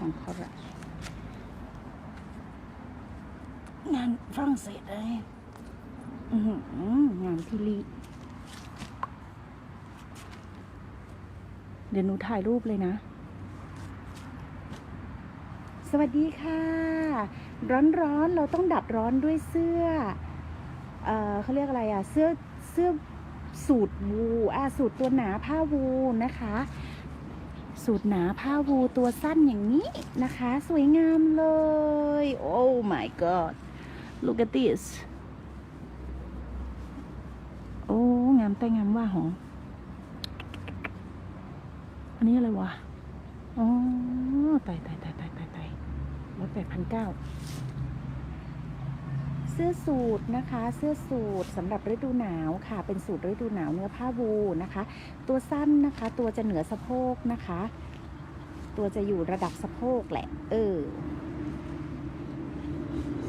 ของคอรัชงานฝรั่งเศสเลยงานพิลีเดี๋ยวหนูถ่ายรูปเลยนะ สวัสดีค่ะ ร้อนๆ เราต้องดับร้อนด้วยเสื้อ เออเขาเรียกอะไรอะเสื้อ เสื้อสูตรวูอะสูตรตัวหนาผ้าวูนะคะ สูตรหนาผ้าวูตัวสั้นอย่างนี้นะคะ สวยงามเลยโอ้ my god look at this โอ้ งามแต่งามว่าหออันนี้อะไรวะ อ๋อตายตายตายตายตายตายลดแปดพันเก้า เสื้อสูทนะคะ เสื้อสูทสำหรับฤดูหนาวค่ะ เป็นสูทฤดูหนาวเนื้อผ้าวูนะคะ ตัวสั้นนะคะ ตัวจะเหนือสะโพกนะคะ ตัวจะอยู่ระดับสะโพกแหละ เออ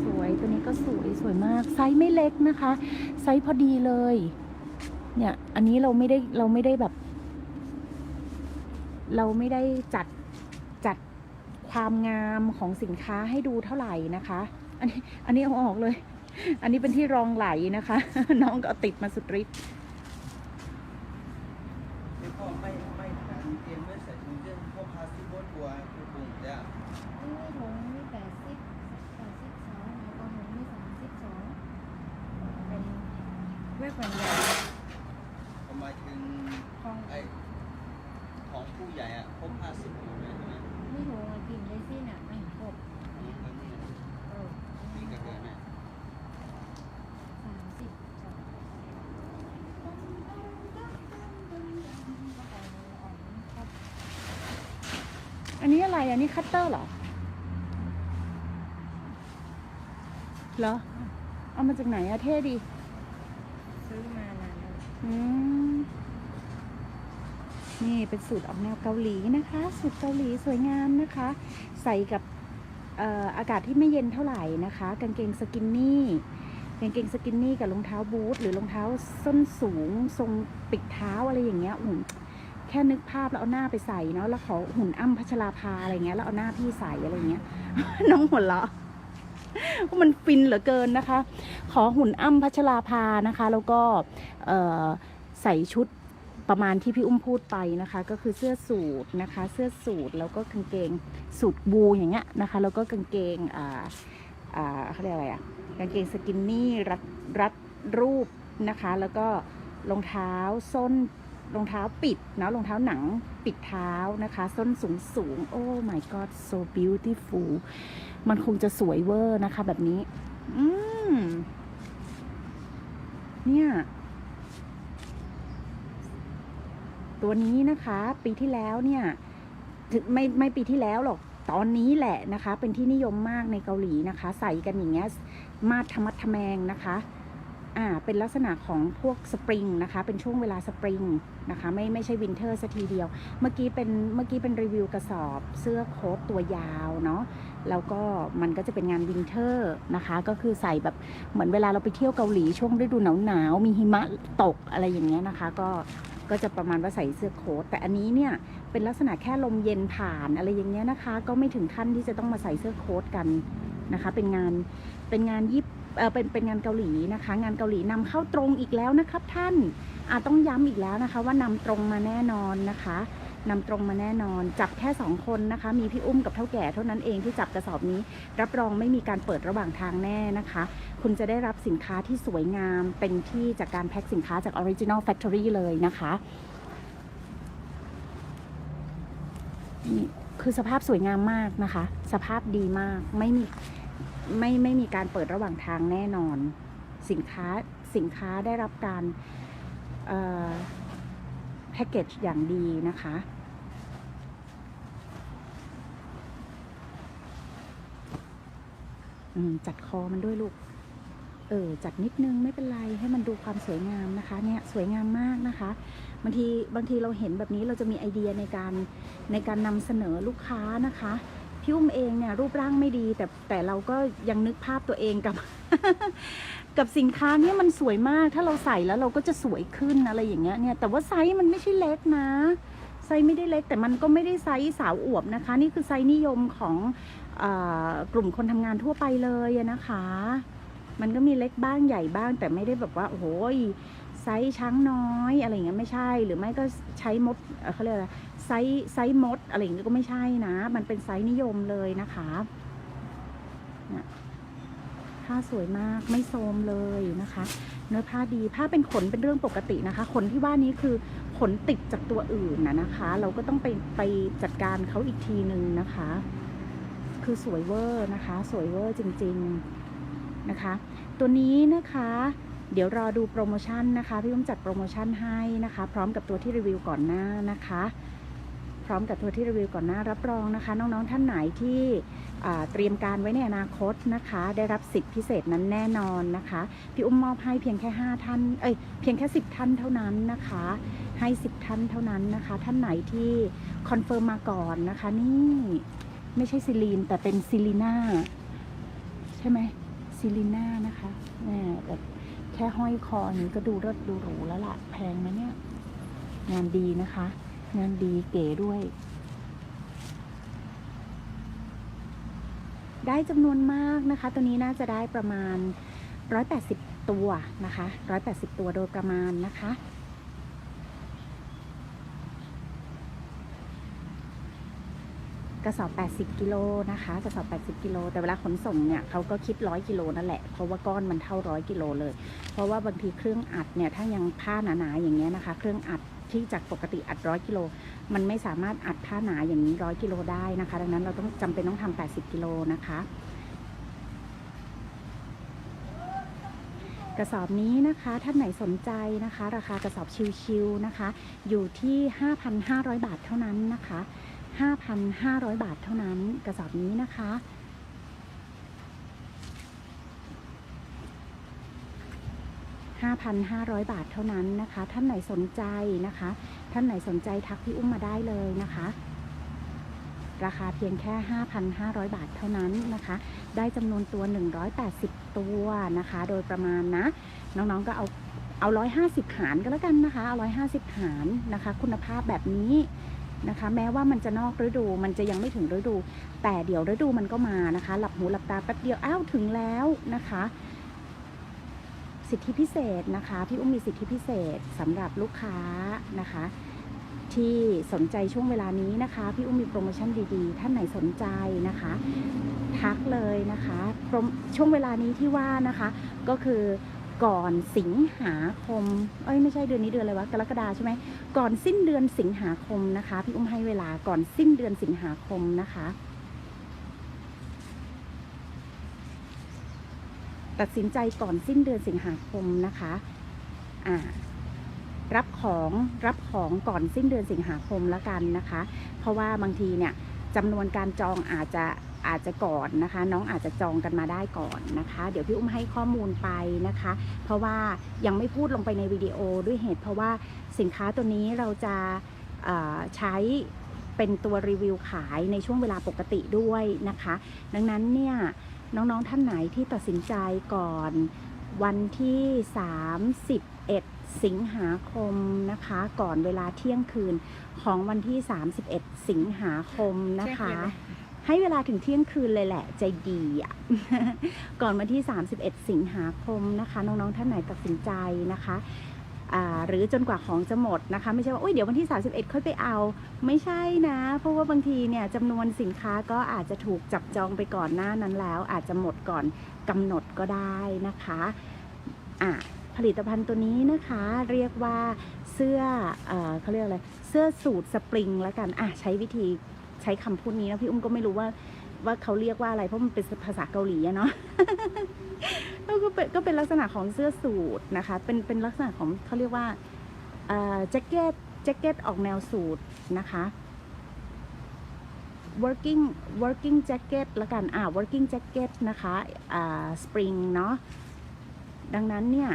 สวยตัวนี้ก็สวยสวยมาก ไซส์ไม่เล็กนะคะ ไซส์พอดีเลย เนี่ย อันนี้เราไม่ได้เราไม่ได้แบบ เราไม่ได้จัดจัดความงามของสินค้าให้ดูเท่าไหร่นะคะ อันนี้อันนี้เอาออกเลย อันนี้เป็นที่รองไหลนะคะ น้องก็เอาติดมาสุดฤทธิ์เตรียมไว้ใส่ถุงเรื่องพวกพลาสติกบดบัวคือปุ่มเนี่ยนี่ถุงมีแปดสิบแปดสิบสองแล้วนใหญ่ประมาณถึงของไอ้ของผู้ใหญ่อะพบห้าสิบถุงเลยใช่ไหมนี่ถุงมากินได้สิน่ะไม่ครบ อืมแล้วนี่ เออ นี่ก็เกินนะ สามสิบสองก็ไปอ่อนครบ อันนี้อะไรอันนี้คัตเตอร์เหรอ เหรอ เอามาจากไหนอะเท่ดี ซื้อมานานแล้วอืม นี่เป็นสูตรออกแนวเกาหลีนะคะ สูตรเกาหลีสวยงามนะคะ ใส่กับเอ่ออากาศที่ไม่เย็นเท่าไหร่นะคะ กางเกงสกินนี่กางเกงสกินนี่กับรองเท้าบูทหรือรองเท้าส้นสูง ทรงปิดเท้าอะไรอย่างเงี้ยอุ่น แค่นึกภาพแล้วเอาหน้าไปใส่เนาะแล้วเขาหุ่นอ้ำพัชราภาอะไรเงี้ยแล้วเอาหน้าพี่ใส่อะไรเงี้ย น้องหัวเราะมันฟินเหลือเกินนะคะ ขอหุ่นอ้ำพัชราภานะคะ แล้วก็เอใส่ชุดประมาณที่พี่อุ้มพูดไปนะคะ ก็คือเสื้อสูทนะคะ เสื้อสูทแล้วก็กางเกงสูทบูอย่างเงี้ยนะคะ แล้วก็กางเกงอ่าอ่าเขาเรียกอะไรอะกางเกงสกินนี่รัดรัดรูปนะคะ แล้วก็รองเท้าส้น รองเท้าปิดนะรองเท้าหนังปิดเท้านะคะ ส้นสูงสูงโอ้ my god so beautiful มันคงจะสวยเวอร์นะคะแบบนี้ อืมเนี่ย ตัวนี้นะคะ ปีที่แล้วเนี่ยถึงไม่ไม่ปีที่แล้วหรอกตอนนี้แหละนะคะ เป็นที่นิยมมากในเกาหลีนะคะ ใส่กันอย่างเงี้ยมาดทะมัดทะแมงนะคะ อ่าเป็นลักษณะของพวกสปริงนะคะ เป็นช่วงเวลาสปริงนะคะ ไม่ไม่ใช่วินเทอร์สัทีเดียว เมื่อกี้เป็นเมื่อกี้เป็นรีวิวกระสอบเสื้อโค้ทตัวยาวเนาะแล้วก็มันก็จะเป็นงานวินเทอร์นะคะ ก็คือใส่แบบเหมือนเวลาเราไปเที่ยวเกาหลีช่วงฤดูหนาวหนาวมีหิมะตกอะไรอย่างเงี้ยนะคะ ก็ก็จะประมาณว่าใส่เสื้อโค้ทแต่อันนี้เนี่ยเป็นลักษณะแค่ลมเย็นผ่านอะไรอย่างเงี้ยนะคะ ก็ไม่ถึงขั้นที่จะต้องมาใส่เสื้อโค้ทกัน นะคะ เป็นงานเป็นงานยิปเออเป็นเป็นงานเกาหลีนะคะ งานเกาหลีนำเข้าตรงอีกแล้วนะครับ ท่านอาต้องย้ำอีกแล้วนะคะ ว่านำตรงมาแน่นอนนะคะนำตรงมาแน่นอน จับแค่สองคนนะคะ มีพี่อุ้มกับเท่าแก่เท่านั้นเองที่จับกระสอบนี้ รับรองไม่มีการเปิดระหว่างทางแน่นะคะ คุณจะได้รับสินค้าที่สวยงามเต็มที่จากการแพ็คสินค้าจาก Original Factory เลยนะคะนี่คือสภาพสวยงามมากนะคะ สภาพดีมากไม่มี ไม่ไม่มีการเปิดระหว่างทางแน่นอน สินค้าสินค้าได้รับการแพ็กเกจอย่างดีนะคะ จัดคอมันด้วยลูก เออ จัดนิดนึงไม่เป็นไรให้มันดูความสวยงามนะคะ เนี่ยสวยงามมากนะคะ บางทีบางทีเราเห็นแบบนี้เราจะมีไอเดียในการในการนำเสนอลูกค้านะคะ พี่อุ้มเองเนี่ยรูปร่างไม่ดี แต่แต่เราก็ยังนึกภาพตัวเองกับ กับสินค้าเนี่ยมันสวยมากถ้าเราใส่แล้วเราก็จะสวยขึ้นอะไรอย่างเงี้ยเนี่ยแต่ว่าไซส์มันไม่ใช่เล็กนะไซส์ไม่ได้เล็ก แต่มันก็ไม่ได้ไซส์สาวอวบนะคะ นี่คือไซส์นิยมของอกลุ่มคนทำงานทั่วไปเลยนะคะ มันก็มีเล็กบ้างใหญ่บ้าง แต่ไม่ได้แบบว่าโอ้โหไซส์ช้างน้อยอะไรอย่างเงี้ยไม่ใช่ หรือไม่ก็ใช้มดเขาเรียกอะไร ซส์ไซส์มดอะไรอย่างเงี้ก็ไม่ใช่นะ มันเป็นไซส์นิยมเลยนะคะผ้าสวยมากไม่โทมเลยนะคะ เนื้อผ้าดีผ้าเป็นขนเป็นเรื่องปกตินะคะ ขนที่ว่านี้คือขนติดจากตัวอื่นนะนะคะ เราก็ต้องไปไปจัดการเขาอีกทีหนึ่งนะคะ คือสวยเวอร์นะคะ สวยเวอร์จริง ๆนะคะ ตัวนี้นะคะเดี๋ยวรอดูโปรโมชั่นนะคะ พี่อุ้มจัดโปรโมชั่นให้นะคะ พร้อมกับตัวที่รีวิวก่อนหน้านะคะ ร้อมกับตัวที่รีวิวก่อนหน้ารับรองนะคะ น้องๆท่านไหนที่เตรียมการไว้ในอนาคตนะคะ ได้รับสิทธิพิเศษนั้นแน่นอนนะคะ พี่อุ้มมอบให้เพียงแค่ 5 ท่านเอ้ยเพียงแค่ 10 ท่านเท่านั้นนะคะ ให้ 10 ท่านเท่านั้นนะคะ ท่านไหนที่คอนเฟิร์มมาก่อนนะคะ นี่ไม่ใช่ซิลีนแต่เป็นซิลีน่าใช่ไหมซิลีน่านะคะแหม่แบบแค่ห้อยคอนี้ก็ดูรดดูหรูแล้วล่ะแพงไหมเนี่ยงานดีนะคะ งานดีเก๋ด้วย ได้จำนวนมากนะคะ ตัวนี้น่าจะได้ประมาณ 180 ตัวนะคะ 180 ตัวโดยประมาณนะคะกระสอบ 80 กิโลนะคะ กระสอบ 80 กิโล แต่เวลาขนส่งเนี่ยเขาก็คิด 100 กิโลนั่นแหละ เพราะว่าก้อนมันเท่า 100 กิโลเลย เพราะว่าบางทีเครื่องอัดเนี่ย ถ้ายังผ้าหนาๆอย่างเงี้ยนะคะ เครื่องอัด ที่จากปกติอัด100กิโลมันไม่สามารถอัดผ้าหนาอย่างนี้100กิโลได้นะคะ ดังนั้นเราต้องจำเป็นต้องทำ80 กิโลนะคะ กระสอบนี้นะคะท่านไหนสนใจนะคะ ราคากระสอบชิวๆนะคะ อยู่ที่ 5,500 บาทเท่านั้นนะคะ 5,500 บาทเท่านั้น กระสอบนี้นะคะ 5,500 บาทเท่านั้นนะคะ ท่านไหนสนใจนะคะ ท่านไหนสนใจทักพี่อุ้มมาได้เลยนะคะ ราคาเพียงแค่ 5,500 บาทเท่านั้นนะคะ ได้จำนวนตัว 180 ตัวนะคะ โดยประมาณนะ น้องๆก็เอาเอา 150 หารก็แล้วกันนะคะเอา150 หารนะคะ คุณภาพแบบนี้นะคะ แม้ว่ามันจะนอกฤดูมันจะยังไม่ถึงฤดู แต่เดี๋ยวฤดูมันก็มานะคะ หลับหูหลับตาแป๊บเดียวอ้าวถึงแล้วนะคะ สิทธิพิเศษนะคะพี่อุ้มมีสิทธิพิเศษสำหรับลูกค้านะคะ ที่สนใจช่วงเวลานี้นะคะพี่อุ้มมีโปรโมชั่นดีๆ ท่านไหนสนใจนะคะ ทักเลยนะคะช่วงเวลานี้ที่ว่านะคะ ก็คือก่อนสิงหาคม เอ้ยไม่ใช่เดือนนี้เดือนอะไรวะ กรกฎาใช่ไหม ก่อนสิ้นเดือนสิงหาคมนะคะ พี่อุ้มให้เวลาก่อนสิ้นเดือนสิงหาคมนะคะ ตัดสินใจก่อนสิ้นเดือนสิงหาคมนะคะอ่ารับของรับของก่อนสิ้นเดือนสิงหาคมแล้วกันนะคะ เพราะว่าบางทีเนี่ยจำนวนการจองอาจจะอาจจะก่อนนะคะ น้องอาจจะจองกันมาได้ก่อนนะคะ เดี๋ยวพี่อุ้มให้ข้อมูลไปนะคะ เพราะว่ายังไม่พูดลงไปในวิดีโอด้วยเหตุ เพราะว่าสินค้าตัวนี้เราจะใช้เป็นตัวรีวิวขายในช่วงเวลาปกติด้วยนะคะ ดังนั้นเนี่ย น้องๆท่านไหนที่ตัดสินใจก่อนวันที่ 31 สิงหาคมนะคะ ก่อนเวลาเที่ยงคืนของวันที่ 31 สิงหาคมนะคะ ให้เวลาถึงเที่ยงคืนเลยแหละ ใจดีอะ ก่อนวันที่ 31 สิงหาคมนะคะ น้องๆท่านไหนตัดสินใจนะคะอ่า หรือจนกว่าของจะหมดนะคะ ไม่ใช่ว่าโอ้ยเดี๋ยววันที่ 31 ค่อยไปเอา ไม่ใช่นะ เพราะว่าบางทีเนี่ยจำนวนสินค้าก็อาจจะถูกจับจองไปก่อนหน้านั้นแล้ว อาจจะหมดก่อนกำหนดก็ได้นะคะอะผลิตภัณฑ์ตัวนี้นะคะเรียกว่าเสื้อเอเขาเรียกอะไรเสื้อสูทสปริงแล้วกันอะใช้วิธีใช้คำพูดนี้นะพี่อุ้มก็ไม่รู้ว่า ว่าเขาเรียกว่าอะไรเพราะมันเป็นภาษาเกาหลีอะเนาะก็เป็นก็เป็นลักษณะของเสื้อสูทนะคะ เป็นเป็นลักษณะของเขาเรียกว่าแจ็คเก็ตแจ็คเก็ตออกแนวสูทนะคะ working working jacket ละกัน อ่า working jacket นะคะ อ่า spring เนาะ ดังนั้นเนี่ย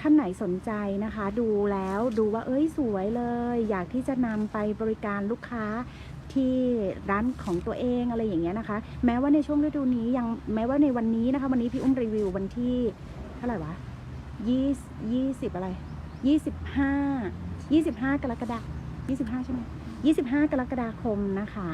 ท่านไหนสนใจนะคะ ดูแล้วดูว่า เอ้ย สวยเลย อยากที่จะนำไปบริการลูกค้า ที่ร้านของตัวเองอะไรอย่างเงี้ยนะคะ แม้ว่าในช่วงฤดูนี้ยังแม้ว่าในวันนี้นะคะ วันนี้พี่อุ้มรีวิววันที่เท่าไหร่วะยี่ยี่สิบอะไรยี่สิบห้ายี่สิบห้ากรกฎายี่สิบห้าใช่ไหมยี่สิบห้ากรกฎาคมนะคะ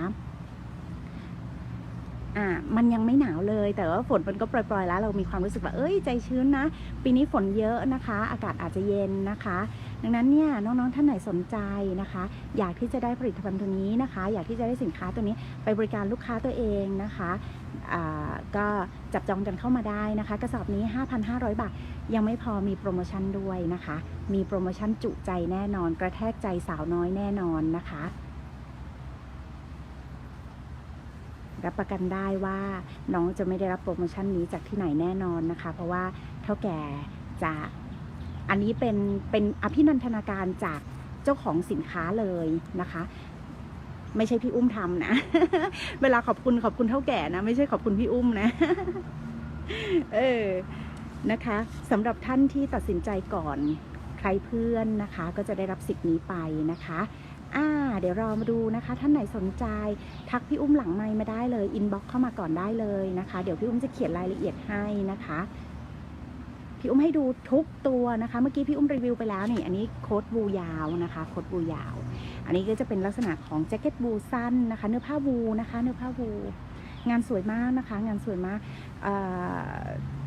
อ่ามันยังไม่หนาวเลย แต่ว่าฝนมันก็ปล่อยๆแล้ว เรามีความรู้สึกว่า เอ้ย ใจชื้นนะ ปีนี้ฝนเยอะนะคะ อากาศอาจจะเย็นนะคะ ดังนั้นเนี่ยน้องๆท่านไหนสนใจนะคะ อยากที่จะได้ผลิตภัณฑ์ตัวนี้นะคะ อยากที่จะได้สินค้าตัวนี้ไปบริการลูกค้าตัวเองนะคะก็จับจองกันเข้ามาได้นะคะ กระสอบนี้ 5,500 บาท ยังไม่พอมีโปรโมชั่นด้วยนะคะ มีโปรโมชั่นจุใจแน่นอน กระแทกใจสาวน้อยแน่นอนนะคะ รับประกันได้ว่าน้องจะไม่ได้รับโปรโมชั่นนี้จากที่ไหนแน่นอนนะคะ เพราะว่าเท่าแก่จะ อันนี้เป็นเป็นอภินันทนาการจากเจ้าของสินค้าเลยนะคะ ไม่ใช่พี่อุ้มทำนะ เวลาขอบคุณขอบคุณเท่าแก่นะ ไม่ใช่ขอบคุณพี่อุ้มนะ เออนะคะสำหรับท่านที่ตัดสินใจก่อนใครเพื่อนนะคะ ก็จะได้รับสิทธิ์นี้ไปนะคะอ่าเดี๋ยวเรามาดูนะคะ ท่านไหนสนใจ ทักพี่อุ้มหลังไมค์มาได้เลยอินบ็อกเข้ามาก่อนได้เลยนะคะ เดี๋ยวพี่อุ้มจะเขียนรายละเอียดให้นะคะ พี่อุ้มให้ดูทุกตัวนะคะ เมื่อกี้พี่อุ้มรีวิวไปแล้วนี่ อันนี้โค้ดบูยาวนะคะ โค้ดบูยาว อันนี้ก็จะเป็นลักษณะของแจ็คเก็ตบูสั้นนะคะ เนื้อผ้าบูนะคะ เนื้อผ้าบู งานสวยมากนะคะ งานสวยมาก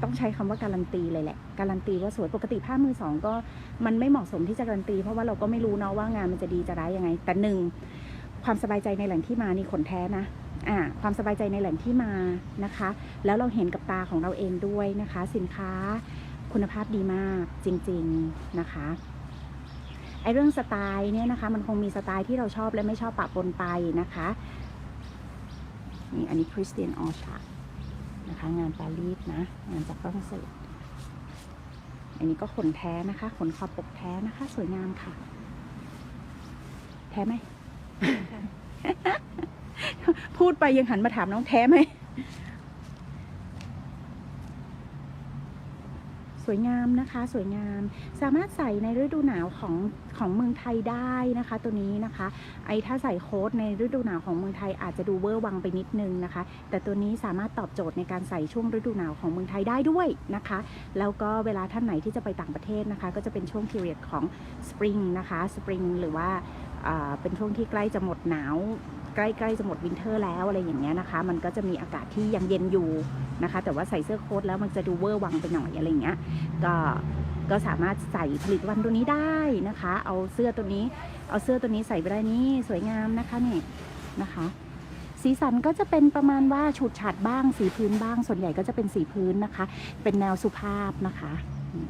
ต้องใช้คำว่าการันตีเลยแหละ การันตีว่าสวย ปกติผ้ามือสองก็มันไม่เหมาะสมที่จะการันตี เพราะว่าเราก็ไม่รู้เนาะว่างานมันจะดีจะร้ายยังไง แต่หนึ่งความสบายใจในแหล่งที่มานี่ขนแท้นะอ่าความสบายใจในแหล่งที่มานะคะ แล้วเราเห็นกับตาของเราเองด้วยนะคะ สินค้า คุณภาพดีมากจริง ๆนะคะไอเรื่องสไตล์เนี่ยนะคะ มันคงมีสไตล์ที่เราชอบและไม่ชอบปะปนไปนะคะนี่อันนี้คริสเตียนออชานะคะ งานปารีสนะ งานจากฝรั่งเศสอันนี้ก็ขนแท้นะคะ ขนคอปกแท้นะคะ สวยงามค่ะ แท้ไหม พูดไปยังหันมาถามน้องแท้ไหม ส วยงามนะคะสวยงาม สามารถใส่ในฤดูหนาวของของเมืองไทยได้นะคะ ตัวนี้นะคะ ไอ้ถ้าใส่โค้ดในฤดูหนาวของเมืองไทยอาจจะดูเวอร์วังไปนิดนึงนะคะ แต่ตัวนี้สามารถตอบโจทย์ในการใส่ช่วงฤดูหนาวของเมืองไทยได้ด้วยนะคะ แล้วก็เวลาท่านไหนที่จะไปต่างประเทศนะคะ ก็จะเป็นช่วง period ของ spring นะคะ spring หรือว่าเป็นช่วงที่ใกล้จะหมดหนาว ใกล้ๆจะหมดวินเทอร์แล้วอะไรอย่างเงี้ยนะคะ มันก็จะมีอากาศที่ยังเย็นอยู่นะคะ แต่ว่าใส่เสื้อโค้ทแล้วมันจะดูเวอร์วังไปหน่อยอะไรเงี้ยก็ก็สามารถใส่ผลิตภัณฑ์ตัวนี้ได้นะคะ เอาเสื้อตัวนี้ เอาเสื้อตัวนี้ใส่ไปได้นี่สวยงามนะคะนี่นะคะ สีสันก็จะเป็นประมาณว่าฉูดฉาดบ้างสีพื้นบ้าง ส่วนใหญ่ก็จะเป็นสีพื้นนะคะ เป็นแนวสุภาพนะคะอืม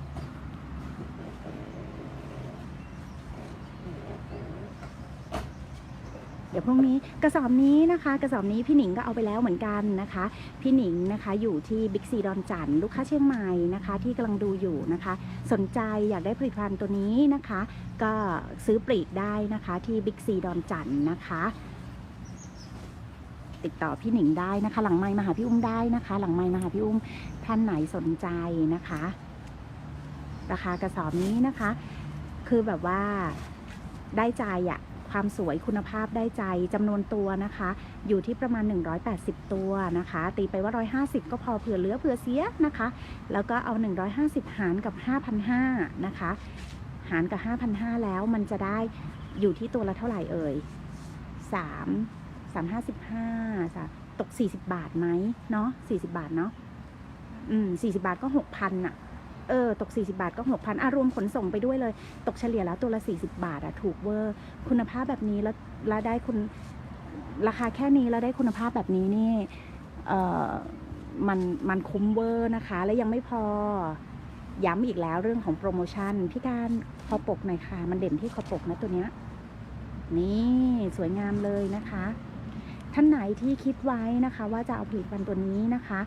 เดี๋ยวพรุ่งนี้กระสอบนี้นะคะ กระสอบนี้พี่หนิงก็เอาไปแล้วเหมือนกันนะคะ พี่หนิงนะคะอยู่ที่บิ๊กซีดอนจันลูกค้าเชียงใหม่นะคะ ที่กำลังดูอยู่นะคะ สนใจอยากได้ผลิตภัณฑ์ตัวนี้นะคะ ก็ซื้อปลีกได้นะคะที่บิ๊กซีดอนจันนะคะติดต่อพี่หนิงได้นะคะ หลังไมค์มาหาพี่อุ้มได้นะคะ หลังไมค์มาหาพี่อุ้มท่านไหนสนใจนะคะ ราคากระสอบนี้นะคะ คือแบบว่าได้ใจอะ ความสวยคุณภาพได้ใจจำนวนตัวนะคะ อยู่ที่ประมาณ 180 ตัวนะคะ ตีไปว่า 150 ก็พอเผื่อเหลือเผื่อเสียนะคะ แล้วก็เอา 150 หารกับ 5,500นะคะ หารกับ 5,500 แล้วมันจะได้อยู่ที่ตัวละเท่าไหร่เอ่ย 3 355จ้ะตก 40 บาทไหมเนาะ40 บาทเนาะอืม40 บาทก็ 6,000อะ เออตก 40 บาทก็ 6,000อารวมขนส่งไปด้วยเลย ตกเฉลี่ยแล้วตัวละ 40 บาทอะถูกเวอร์ คุณภาพแบบนี้แล้วแล้วได้คุณราคาแค่นี้แล้วได้คุณภาพแบบนี้นี่เออมันมันคุ้มเวอร์นะคะ และยังไม่พอย้ำอีกแล้วเรื่องของโปรโมชั่นพี่การคอปกหน่อยค่ะ มันเด่นที่คอปกนะตัวเนี้ยนี่สวยงามเลยนะคะ ท่านไหนที่คิดไว้นะคะ ว่าจะเอาผลิตภัณฑ์ตัวนี้นะคะ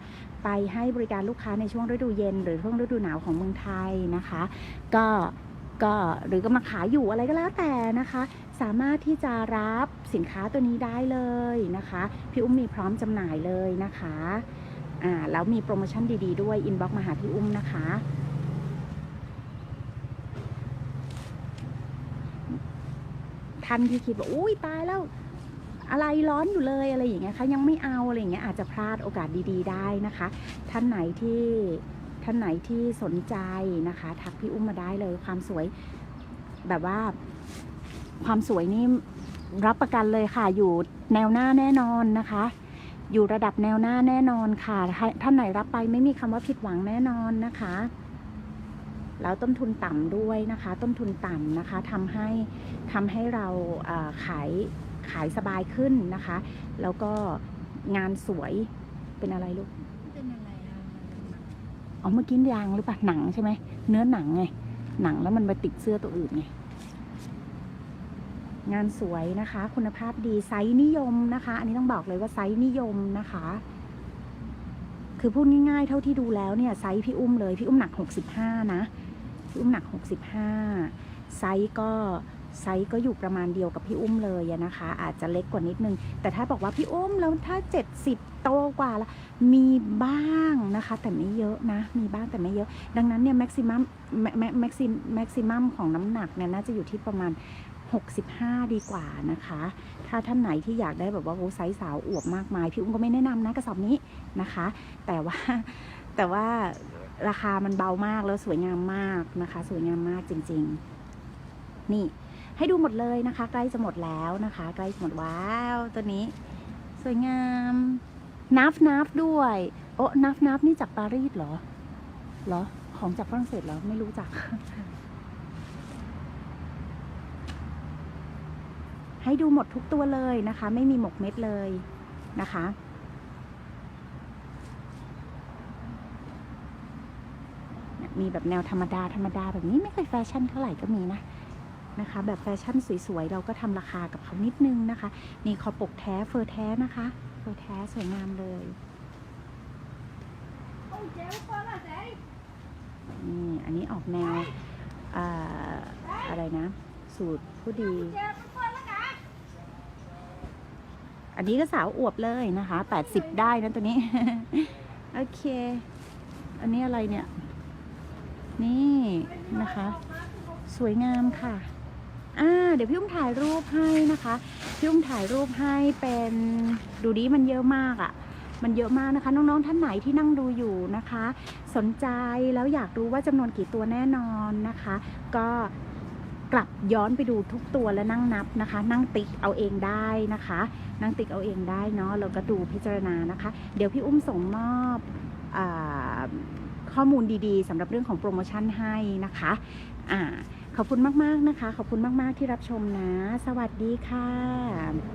ไปให้บริการลูกค้าในช่วงฤดูเย็น หรือช่วงฤดูหนาวของเมืองไทยนะคะ ก็ก็หรือกำลังขายอยู่อะไรก็แล้วแต่นะคะ สามารถที่จะรับสินค้าตัวนี้ได้เลยนะคะพี่อุ้มมีพร้อมจำหน่ายเลยนะคะอ่าแล้วมีโปรโมชั่นดี ๆ ด้วยอินบ็อกมาหาพี่อุ้มนะคะท่านที่คิดว่าอุ้ยตายแล้ว อะไรร้อนอยู่เลยอะไรอย่างเงี้ยคะยังไม่เอาอะไรอย่างเงี้ยอาจจะพลาดโอกาสดี ๆ ได้นะคะ ท่านไหนที่ท่านไหนที่สนใจนะคะ ทักพี่อุ้มมาได้เลยความสวยแบบว่า ความสวยนี่รับประกันเลยค่ะ อยู่แนวหน้าแน่นอนนะคะ อยู่ระดับแนวหน้าแน่นอนค่ะ ท่านไหนรับไปไม่มีคำว่าผิดหวังแน่นอนนะคะ แล้วต้นทุนต่ำด้วยนะคะ ต้นทุนต่ำนะคะทำให้ทำให้เราขาย ขายสบายขึ้นนะคะ แล้วก็งานสวยเป็นอะไรลูกเป็นอะไรอะอ๋อเมื่อกี้ยางหรือเปล่าหนังใช่ไหมเนื้อหนังไงหนังแล้วมันไปติดเสื้อตัวอื่นไงงานสวยนะคะ คุณภาพดีไซส์นิยมนะคะ อันนี้ต้องบอกเลยว่าไซส์นิยมนะคะ คือพูดง่ายๆ เท่าที่ดูแล้วเนี่ยไซส์พี่อุ้มเลยพี่อุ้มหนัก 65 นะพี่อุ้มหนัก 65 ไซส์ก็ ไซส์ก็อยู่ประมาณเดียวกับพี่อุ้มเลยนะคะ อาจจะเล็กกว่านิดนึง แต่ถ้าบอกว่าพี่อุ้มแล้วถ้า 70 โตกว่าละมีบ้างนะคะ แต่ไม่เยอะนะ มีบ้างแต่ไม่เยอะ ดังนั้นเนี่ยแม็กซิมัมแม็กซิแม็กซิมัมของน้ำหนักเนี่ยน่าจะอยู่ที่ประมาณ 65 ดีกว่านะคะ ถ้าท่านไหนที่อยากได้แบบว่าโอ้ไซส์สาวอวบมากมาย พี่อุ้มก็ไม่แนะนำนะกระสอบนี้นะคะ แต่ว่าแต่ว่าราคามันเบามากแล้วสวยงามมากนะคะ สวยงามมากจริง ๆ นี่ ให้ดูหมดเลยนะคะ ใกล้จะหมดแล้วนะคะ ใกล้จะหมดว้าว ตัวนี้ สวยงาม นับนับด้วย โอ้นับนับนี่จากปารีสเหรอเหรอ ของจากฝรั่งเศสเหรอ ไม่รู้จัก ให้ดูหมดทุกตัวเลยนะคะ ไม่มีหมกเม็ดเลยนะคะมีแบบแนวธรรมดาธรรมดาแบบนี้ไม่เคยแฟชั่นเท่าไหร่ก็มีนะ นะคะ แบบแฟชั่นสวยๆ เราก็ทำราคากับเขานิดนึงนะคะ นี่คอปกแท้เฟอร์แท้นะคะ เฟอร์แท้สวยงามเลยนี่อันนี้ออกแนวอ่าอะไรนะ สูตรผู้ดี อันนี้ก็สาวอวบเลยนะคะแปดสิบได้นะตัวนี้ โอเค อันนี้อะไรเนี่ย นี่นะคะ สวยงามค่ะ เดี๋ยวพี่อุ้มถ่ายรูปให้นะคะ พี่อุ้มถ่ายรูปให้เป็นดูดิมันเยอะมากอะ่ะ มันเยอะมากนะคะ น้องๆท่านไหนที่นั่งดูอยู่นะคะ สนใจแล้วอยากรู้ว่าจำนวนกี่ตัวแน่นอนนะคะ ก็กลับย้อนไปดูทุกตัวและนั่งนับนะคะ นั่งติ๊กเอาเองได้นะคะ นั่งติ๊กเอาเองได้เนาะแล้วก็ดูพิจารณานะคะ เดี๋ยวพี่อุ้มส่งมอบอข้อมูลดีๆสำหรับเรื่องของโปรโมชั่นให้นะคะอ่า ขอบคุณมาก ๆ นะคะ ขอบคุณมาก ๆ ที่รับชมนะ สวัสดีค่ะ